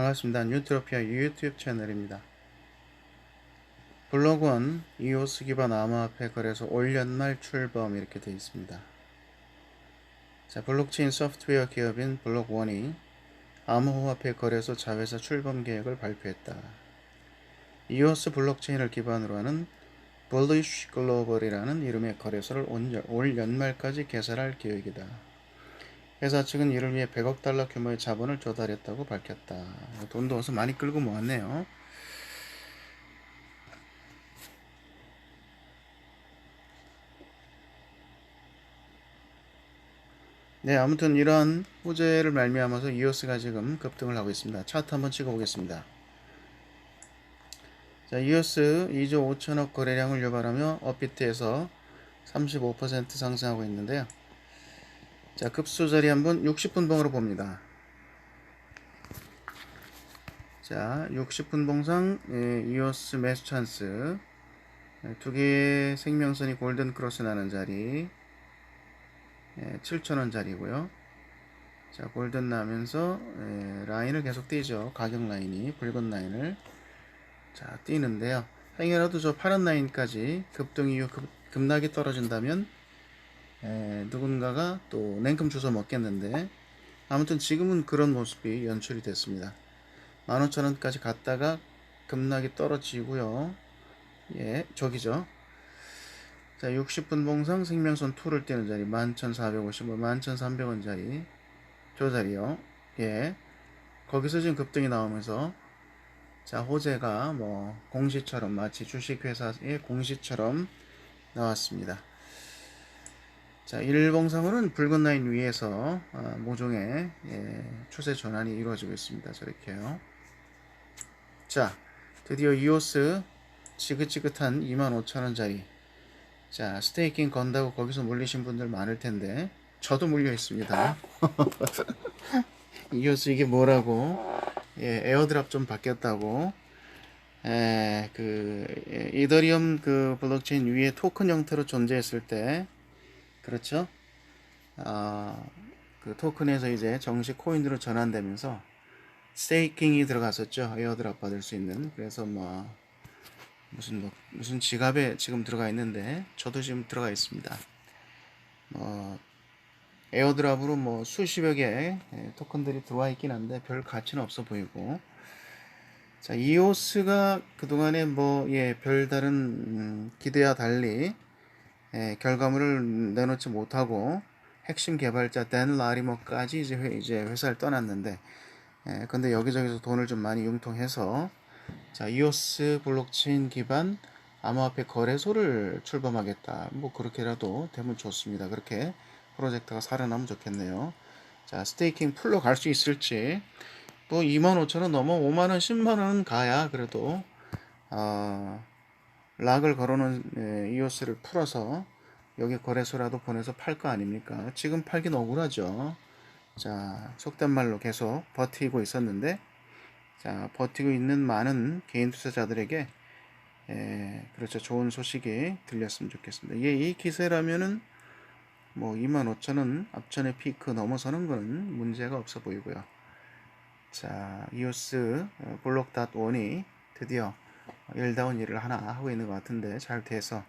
반갑습니다. 뉴트로피아 유튜브 채널입니다. 블록원 이오스 기반 암호화폐 거래소 올 연말 출범 이렇게 되어 있습니다. 자, 블록체인 소프트웨어 기업인 블록원이 암호화폐 거래소 자회사 출범 계획을 발표했다. 이오스 블록체인을 기반으로 하는 블리쉬 글로벌이라는 이름의 거래소를 온- 올 연말까지 개설할 계획이다. 회사 측은 이를 위해 100억 달러 규모의 자본을 조달했다고 밝혔다. 돈도 어서 많이 끌고 모았네요. 네, 아무튼 이러한 호재를 말미암아서 이오스가 지금 급등을 하고 있습니다. 차트 한번 찍어보겠습니다. 자, 이오스 2조 5천억 거래량을 유발하며 업비트에서 35% 상승하고 있는데요. 자, 급수 자리 한번 60분 봉으로 봅니다. 자, 60분 봉상 예, 이오스 매수 찬스 예, 두 개의 생명선이 골든 크로스 나는 자리 예, 7,000원 자리고요. 자, 골든 나면서 예, 라인을 계속 띄죠. 가격 라인이 붉은 라인을 자, 뛰는데요. 행여라도 저 파란 라인까지 급등 이후 급, 급락이 떨어진다면 에, 누군가가 또 냉큼 주워 먹겠는데 아무튼 지금은 그런 모습이 연출이 됐습니다. 15,000원까지 갔다가 급락이 떨어지고요. 예, 저기죠. 자, 60분 봉상 생명선 2를 띄는 자리 11,450원, 11,300원 자리 저 자리요. 예. 거기서 지금 급등이 나오면서 자, 호재가 뭐 공시처럼 마치 주식회사의 공시처럼 나왔습니다. 자, 일봉상으로는 붉은 라인 위에서 아, 모종의 예, 추세 전환이 이루어지고 있습니다. 저렇게요. 자, 드디어 이오스 지긋지긋한 25,000원짜리 자, 스테이킹 건다고 거기서 물리신 분들 많을 텐데 저도 물려 있습니다. 이오스 이게 뭐라고? 예, 에어드랍 좀 바뀌었다고. 에, 그 예, 이더리움 그 블록체인 위에 토큰 형태로 존재했을 때 그렇죠? 아, 그 토큰에서 이제 정식 코인으로 전환되면서 스테이킹이 들어갔었죠. 에어드랍 받을 수 있는. 그래서 뭐 무슨 뭐 무슨 지갑에 지금 들어가 있는데 저도 지금 들어가 있습니다. 뭐 에어드랍으로 뭐 수십여 개의 예, 토큰들이 들어와 있긴 한데 별 가치는 없어 보이고 자 이오스가 그동안에 뭐 예 별다른 음, 기대와 달리 예, 결과물을 내놓지 못하고 핵심 개발자 댄 라리머까지 이제, 회, 이제 회사를 떠났는데 예, 근데 여기저기서 돈을 좀 많이 융통해서 자 이오스 블록체인 기반 암호화폐 거래소를 출범하겠다. 뭐 그렇게라도 되면 좋습니다. 그렇게 프로젝트가 살아나면 좋겠네요. 자 스테이킹 풀로 갈 수 있을지. 뭐 25,000원 넘어 5만원 10만원 가야 그래도 어, 락을 걸어놓은 예, 이오스를 풀어서 여기 거래소라도 보내서 팔 거 아닙니까? 지금 팔긴 억울하죠. 자, 속된 말로 계속 버티고 있었는데, 자, 버티고 있는 많은 개인 투자자들에게, 예, 그렇죠. 좋은 소식이 들렸으면 좋겠습니다. 예, 이 기세라면은, 뭐, 25,000원 앞전에 피크 넘어서는 거는 문제가 없어 보이고요. 자, 이오스 어, 블록닷원이 드디어 일다운 일을 하나 하고 있는 것 같은데 잘 돼서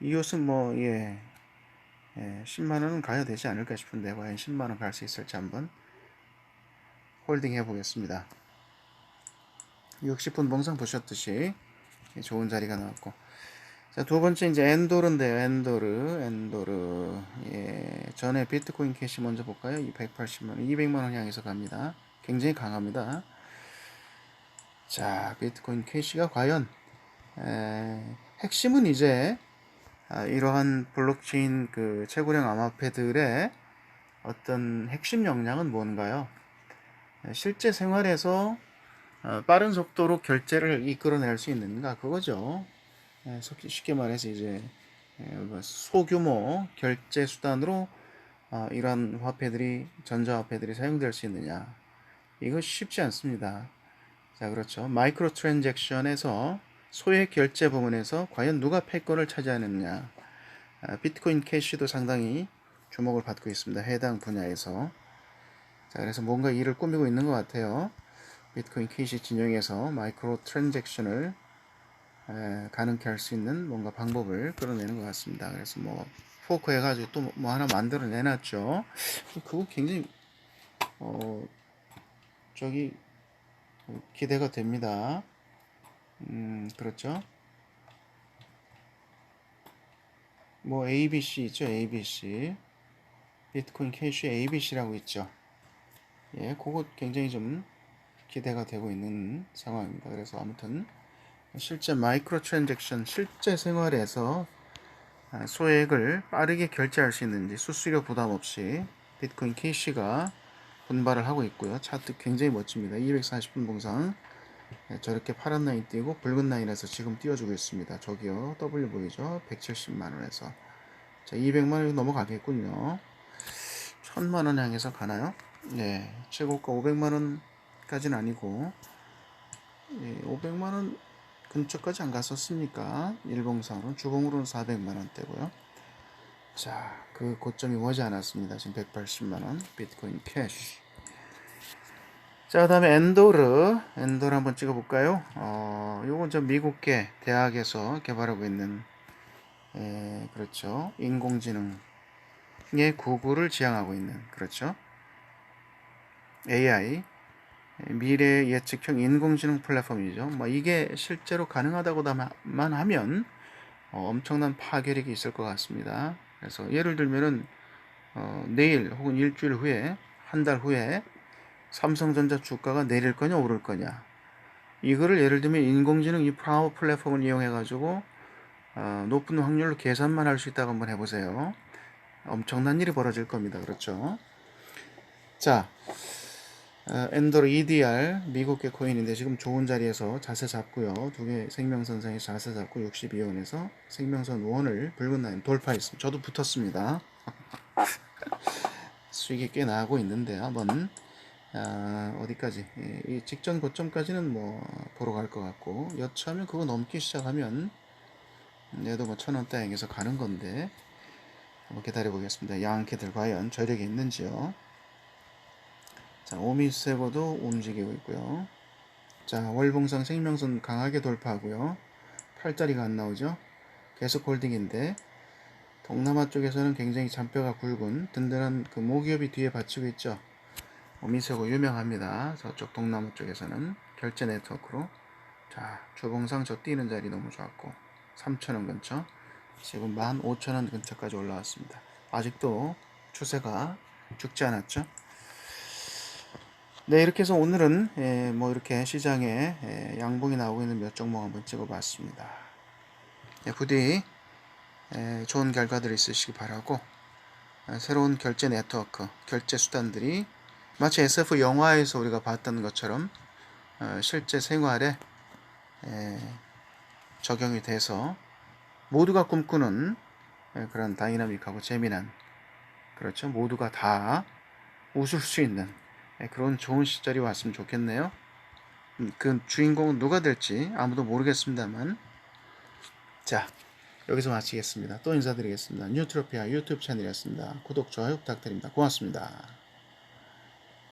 이 옷은 뭐 예, 예 10만 원은 가야 되지 않을까 싶은데 과연 10만 원 갈 수 있을지 한번 홀딩 해 보겠습니다. 60분 봉상 보셨듯이 예, 좋은 자리가 나왔고 자, 두 번째 이제 엔도르인데요. 엔도르, 엔도르. 예, 전에 비트코인 캐시 먼저 볼까요? 180만 원, 200만 원 향해서 갑니다. 굉장히 강합니다. 자, 비트코인 캐시가 과연 에, 핵심은 이제 아, 이러한 블록체인 그 최고령 암호화폐들의 어떤 핵심 역량은 뭔가요? 에, 실제 생활에서 어, 빠른 속도로 결제를 이끌어낼 수 있는가 그거죠. 쉽게 말해서 이제 에, 뭐 소규모 결제 수단으로 어, 이러한 화폐들이 전자화폐들이 사용될 수 있느냐 이거 쉽지 않습니다. 자, 그렇죠. 마이크로 트랜잭션에서 소액 결제 부분에서 과연 누가 패권을 차지하느냐. 아, 비트코인 캐시도 상당히 주목을 받고 있습니다. 해당 분야에서. 자, 그래서 뭔가 일을 꾸미고 있는 것 같아요. 비트코인 캐시 진영에서 마이크로 트랜잭션을 에, 가능케 할 수 있는 뭔가 방법을 끌어내는 것 같습니다. 그래서 뭐 포크 해가지고 또 뭐 하나 만들어 내놨죠. 그거 굉장히 어 저기 기대가 됩니다. 음 그렇죠. 뭐 ABC 있죠, ABC 비트코인 캐시 ABC라고 있죠. 예, 그거 굉장히 좀 기대가 되고 있는 상황입니다. 그래서 아무튼 실제 마이크로 트랜잭션 실제 생활에서 아, 소액을 빠르게 결제할 수 있는지 수수료 부담 없이 비트코인 캐시가 분발을 하고 있고요. 차트 굉장히 멋집니다. 240분 봉상 네, 저렇게 파란 라인 띄고 붉은 라인에서 지금 띄워주고 있습니다. 저기요 W 보이죠? 170만 원에서 자 200만 원 넘어가겠군요. 1000만 원 향해서 가나요? 네 최고가 500만 원까지는 아니고 예, 500만 원 근처까지 안 갔었으니까 일봉상으로 주봉으로는 400만 원대고요. 자, 그 고점이 머지 않았습니다. 지금 180만 원 비트코인 캐시. 자, 그 다음에 엔도르, 엔도르 한번 찍어볼까요? 어, 요건 저 미국계 대학에서 개발하고 있는 에, 그렇죠. 인공지능의 구구를 지향하고 있는 그렇죠. AI 미래 예측형 인공지능 플랫폼이죠. 뭐 이게 실제로 가능하다고만 하면 어, 엄청난 파괴력이 있을 것 같습니다. 그래서 예를 들면은 어, 내일 혹은 일주일 후에 한 달 후에 삼성전자 주가가 내릴 거냐 오를 거냐 이거를 예를 들면 인공지능 이 파워 플랫폼을 이용해 가지고 어, 높은 확률로 계산만 할 수 있다고 한번 해보세요. 엄청난 일이 벌어질 겁니다. 그렇죠? 자, 어, 엔더로 EDR 미국계 코인인데 지금 좋은 자리에서 자세 잡고요. 두 개 생명선상에 자세 잡고 62원에서 생명선 원을 붉은 라인 돌파했습니다. 저도 붙었습니다. 수익이 꽤 나고 있는데 한번 아, 어디까지 예, 이 직전 고점까지는 뭐 보러 갈 것 같고 여차하면 그거 넘기 시작하면 얘도 뭐 천원대 향해서 가는 건데 한번 기다려 보겠습니다. 양캐들 과연 저력이 있는지요. 자, 오미세고도 움직이고 있고요. 자, 월봉상 생명선 강하게 돌파하고요. 팔자리가 안 나오죠? 계속 홀딩인데 동남아 쪽에서는 굉장히 잔뼈가 굵은 든든한 그 모기업이 뒤에 받치고 있죠. 오미세고 유명합니다. 저쪽 동남아 쪽에서는 결제 네트워크로 자, 주봉상 저 뛰는 자리 너무 좋았고 3,000원 근처 지금 15,000원 근처까지 올라왔습니다. 아직도 추세가 죽지 않았죠? 네, 이렇게 해서 오늘은 예, 뭐 이렇게 시장에 예, 양봉이 나오고 있는 몇 종목 한번 찍어봤습니다. 예, 부디 예, 좋은 결과들 있으시기 바라고 예, 새로운 결제 네트워크, 결제 수단들이 마치 SF 영화에서 우리가 봤던 것처럼 어, 실제 생활에 예, 적용이 돼서 모두가 꿈꾸는 예, 그런 다이나믹하고 재미난 그렇죠 모두가 다 웃을 수 있는 예, 그런 좋은 시절이 왔으면 좋겠네요. 음, 그 주인공은 누가 될지 아무도 모르겠습니다만 자 여기서 마치겠습니다. 또 인사드리겠습니다. 뉴트로피아 유튜브 채널이었습니다. 구독, 좋아요 부탁드립니다. 고맙습니다.